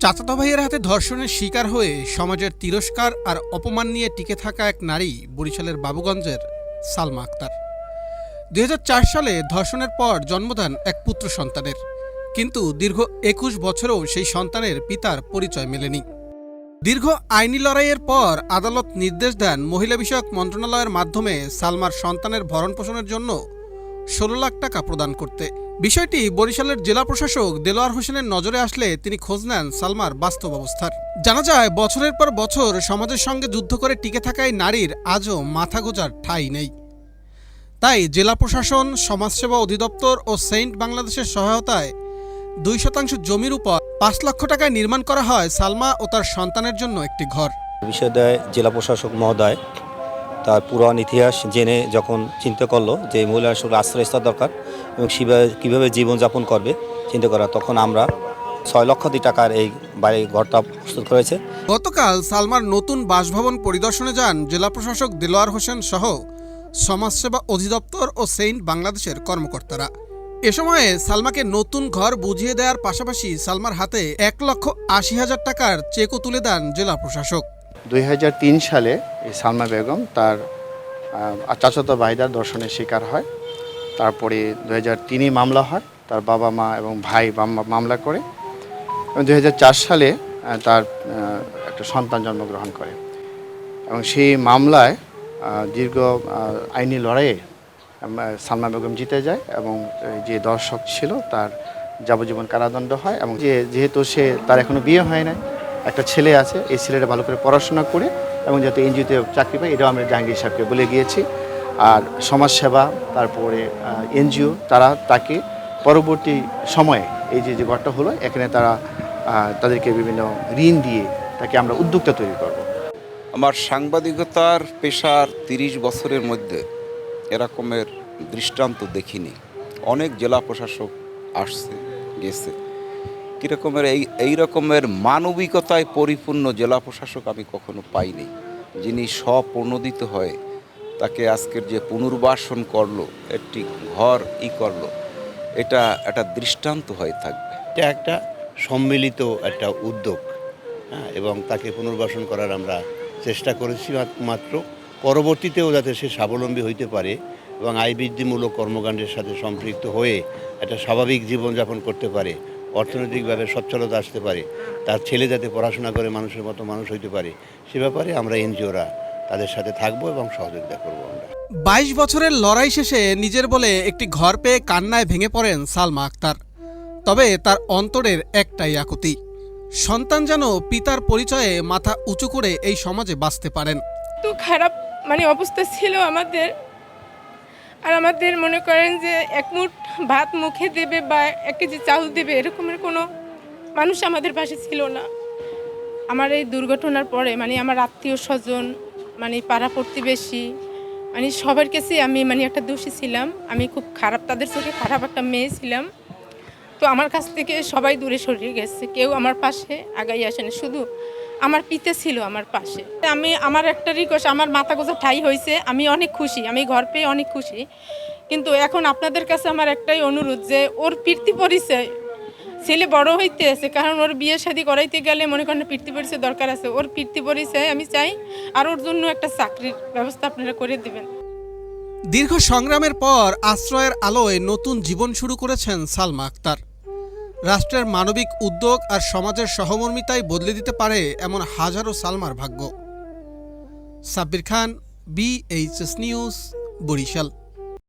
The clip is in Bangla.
চাচাতো ভাইয়ের হাতে ধর্ষণের শিকার হয়ে সমাজের তিরস্কার আর অপমান নিয়ে টিকে থাকা এক নারী বরিশালের বাবুগঞ্জের সালমা আক্তার। দুই হাজার চার সালে ধর্ষণের পর জন্মদান এক পুত্র সন্তানের। কিন্তু দীর্ঘ একুশ বছরেও সেই সন্তানের পিতার পরিচয় মেলেনি। দীর্ঘ আইনি লড়াইয়ের পর আদালত নির্দেশ দেন মহিলা বিষয়ক মন্ত্রণালয়ের মাধ্যমে সালমার সন্তানের ভরণ পোষণের জন্য ষোলো লাখ টাকা প্রদান করতে। বিষয়টি বরিশালের জেলা প্রশাসক দেলোয়ার হোসেনের নজরে আসলে তিনি খোঁজ নেন সালমার বাস্তব অবস্থার। জানা যায়, বছরের পর বছর সমাজের সঙ্গে যুদ্ধ করে টিকে থাকায় নারীর আজও মাথা গোজার ঠাঁই নেই। তাই জেলা প্রশাসন, সমাজসেবা অধিদপ্তর ও সেন্ট বাংলাদেশের সহায়তায় দুই শতাংশ জমির উপর পাঁচ লক্ষ টাকায় নির্মাণ করা হয় সালমা ও তার সন্তানের জন্য একটি ঘর। বিষয়দায় জেলা প্রশাসক মহোদয় তার পুরাণ ইতিহাস জেনে যখন চিন্তা করল যে মহিলার আসলে আশ্রয়স্থল দরকার এবং কীভাবে জীবনযাপন করবে চিন্তা করা, তখন আমরা ছয় লক্ষাধিক টাকার এই বাড়ি ঘরটা প্রস্তুত করেছে। গতকাল সালমার নতুন বাসভবন পরিদর্শনে যান জেলা প্রশাসক দেলোয়ার হোসেন সহ সমাজসেবা অধিদপ্তর ও সেইন্ট বাংলাদেশের কর্মকর্তারা। এ সময়ে সালমাকে নতুন ঘর বুঝিয়ে দেওয়ার পাশাপাশি সালমার হাতে এক লক্ষ আশি হাজার টাকার চেকও তুলে দেন জেলা প্রশাসক। দু হাজার তিন সালে এই সালমা বেগম তার চাচাতো ভাইদার দর্শনের শিকার হয়। তারপরে দু হাজার মামলা হয়, তার বাবা মা এবং ভাই মামলা করে। এবং দুহাজার চার সালে তার একটা সন্তান জন্মগ্রহণ করে। এবং সেই মামলায় দীর্ঘ আইনি লড়াইয়ে সালমা বেগম জিতে যায় এবং যে দর্শক ছিল তার যাবজ্জীবন কারাদণ্ড হয় এবং যে, যেহেতু সে, তার এখনও বিয়ে হয় নাই একটা ছেলে আছে, এই ছেলেটা ভালো করে পড়াশোনা করে এবং যাতে এনজিওতে চাকরি পায়, এটাও আমরা জাহাঙ্গীর সাহেবকে বলে গিয়েছি। আর সমাজসেবা, তারপরে এনজিও, তারা তাকে পরবর্তী সময়ে, এই যে যে ঘরটা হলো, এখানে তারা তাদেরকে বিভিন্ন ঋণ দিয়ে তাকে আমরা উদ্যোক্তা তৈরি করব। আমার সাংবাদিকতার পেশার তিরিশ বছরের মধ্যে এরকমের দৃষ্টান্ত দেখিনি। অনেক জেলা প্রশাসক আসছে, গেছে। কীরকমের এই এই রকমের মানবিকতায় পরিপূর্ণ জেলা প্রশাসক আমি কখনো পাইনি। যিনি স্বপ্রণোদিত হয়ে তাকে আজকের যে পুনর্বাসন করল, একটি ঘর ই করল, এটা একটা দৃষ্টান্ত হয়ে থাকবে। এটা একটা সম্মিলিত একটা উদ্যোগ হ্যাঁ এবং তাকে পুনর্বাসন করার আমরা চেষ্টা করেছি মাত্র। পরবর্তীতেও যাতে সে স্বাবলম্বী হইতে পারে এবং আয় বৃদ্ধিমূলক কর্মকাণ্ডের সাথে সম্পৃক্ত হয়ে একটা স্বাভাবিক জীবনযাপন করতে পারে অর্থনৈতিকভাবে সচ্ছলতা আসতে পারে। তার ছেলে যাতে পড়াশোনা করে মানুষের মতো মানুষ হইতে পারে সে ব্যাপারে আমরা এনজিওরা তাদের সাথে থাকব এবং সহযোগিতা করব আমরা। বাইশ বছরের লড়াই শেষে নিজের বলে একটি ঘর পেয়ে কান্নায় ভেঙে পড়েন সালমা আক্তার। তবে তার অন্তরের একটাই আকুতি সন্তান যেন পিতার পরিচয়ে মাথা উঁচু করে এই সমাজে বাঁচতে পারেন। তো খারাপ মানে অবস্থা ছিল আমাদের। আর আমাদের মনে করেন যে এক মুঠ ভাত মুখে দেবে বা এক কেজি চাউল দেবে, এরকমের কোনো মানুষ আমাদের পাশে ছিল না। আমার এই দুর্ঘটনার পরে মানে আমার আত্মীয় স্বজন মানে পাড়া প্রতিবেশী মানে সবার কাছে আমি মানে একটা দোষী ছিলাম। আমি খুব খারাপ, তাদের চোখে খারাপ একটা মেয়ে ছিলাম। তো আমার কাছ থেকে সবাই দূরে সরিয়ে গেছে, কেউ আমার পাশে আগাই আসেনি। শুধু আমার পিতে ছিল আমার পাশে। আমি, আমার একটা রিকোয়েস্ট আমার মাথা গোজা ঠাই হয়েছে আমি অনেক খুশি, আমি ঘর পেয়ে অনেক খুশি। কিন্তু এখন আপনাদের কাছে আমার একটাই অনুরোধ যে, ওর কীর্তি পরিচয়, ছেলে বড় হইতে আছে, কারণ ওর বিয়ে শাদি করাইতে গেলে মনে করেন কীর্তি পরিচয় দরকার আছে। ওর কীর্তি পরিচয় আমি চাই, আর ওর জন্য একটা চাকরির ব্যবস্থা আপনারা করে দিবেন। দীর্ঘ সংগ্রামের পর আশ্রয়ের আলোয় নতুন জীবন শুরু করেছেন সালমা আক্তার। রাষ্ট্রের মানবিক উদ্যোগ আর সমাজের সহমর্মিতাই বদলে দিতে পারে এমন হাজারো সালমার ভাগ্য। Sabbir Khan BHS news Barishal.